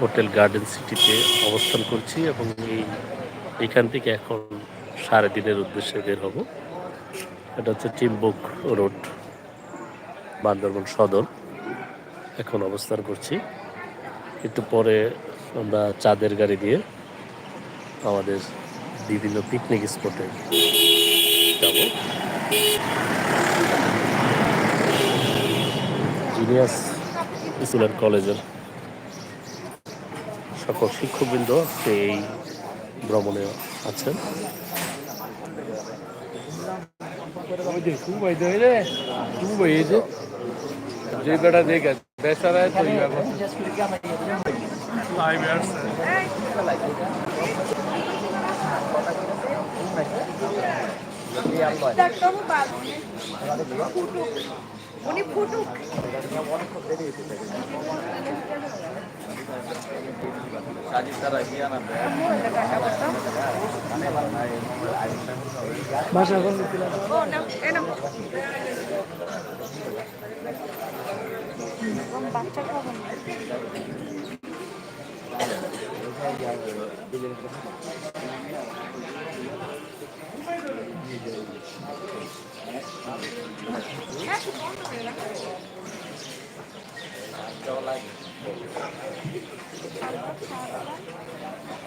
Hotel garden সিটিতে অবস্থান করছি এবং এই এখান থেকে এখন সাড়ে দিনের উদ্দেশ্যে বের হব। এটা হচ্ছে টিমবুক রোড, বান্দরবন সদর। এখন অবস্থান করছি। একটু পরে আমরা চাঁদের গাড়ি দিয়ে আমাদের বিভিন্ন পিকনিক স্পটে যাব। জিনিয়াস স্কুল কলেজের সকল শিক্ষকবৃন্দ আজকে এই ভ্রমণে আছেন যে তু ভাই দে রে তু ভাই যে যে বেটা দেখে ইয়া না। উনি ফুটুক ভাষা কোন